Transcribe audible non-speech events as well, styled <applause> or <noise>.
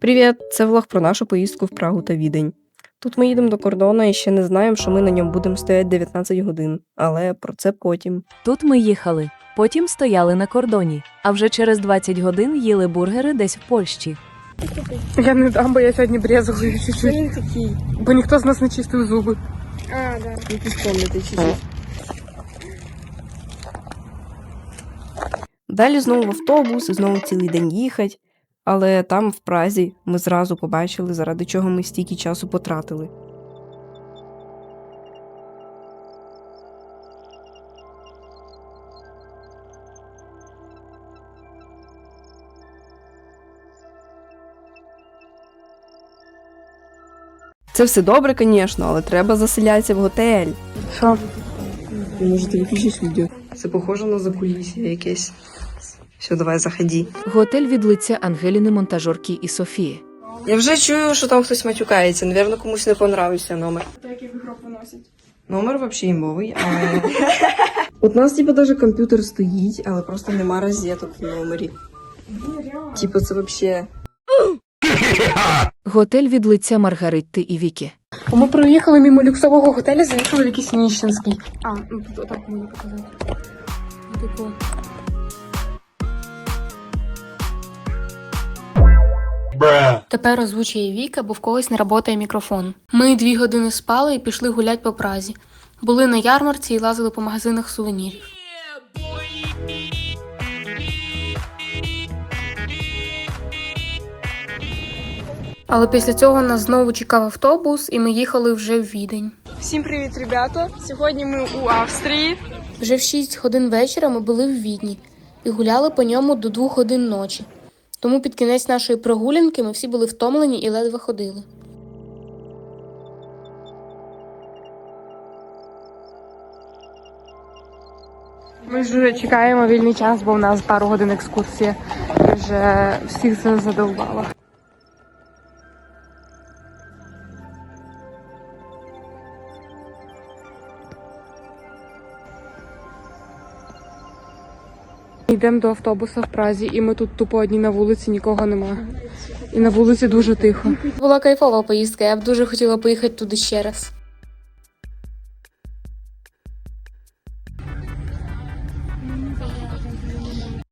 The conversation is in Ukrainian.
Привіт! Це влог про нашу поїздку в Прагу та Відень. Тут ми їдемо до кордону і ще не знаємо, що ми на ньому будемо стояти 19 годин, але про це потім. Тут ми їхали, потім стояли на кордоні, а вже через 20 годин їли бургери десь в Польщі. Я не дам, бо я сьогодні брезгую чуть-чуть. Він такий. Бо ніхто з нас не чистив зуби. А, да. Якісь комнати чуть-чуть. Далі знову в автобус знову цілий день їхати. Але там, в Празі, ми зразу побачили, заради чого ми стільки часу потратили. Це все добре, звісно, але треба заселятися в готель. Що? Може, ти виключиш відео? Це похоже на закулісся якесь. Все, давай заходи. Готель від лиця Ангеліни монтажорки і Софії. Я вже чую, що там хтось матюкається. Навірно, комусь не понравився номер. Який мікрофон носить. Номер взагалі імбовий, але. <laughs> От нас, типу, даже комп'ютер стоїть, але просто нема розеток в номері. Типу, це взагалі. Готель від лиця Маргаритти і Віки. Ми проїхали мимо люксового готелю, заїхали в якийсь Ніщенський. А, ну тут отак можна показати. Типу. Тепер озвучує Віка, бо в когось не працює мікрофон. Ми дві години спали і пішли гулять по Празі. Були на ярмарці і лазили по магазинах сувенірів. Але після цього нас знову чекав автобус, і ми їхали вже в Відень. Всім привіт, ребята! Сьогодні ми у Австрії. Вже в 6 годин вечора ми були в Відні і гуляли по ньому до 2 годин ночі. Тому під кінець нашої прогулянки ми всі були втомлені і ледве ходили. Ми вже чекаємо вільний час, бо в нас пару годин екскурсія. Вже всіх це задовбало. Йдемо до автобуса в Празі, і ми тут тупо одні на вулиці, нікого нема. І на вулиці дуже тихо. Була кайфова поїздка, я б дуже хотіла поїхати туди ще раз.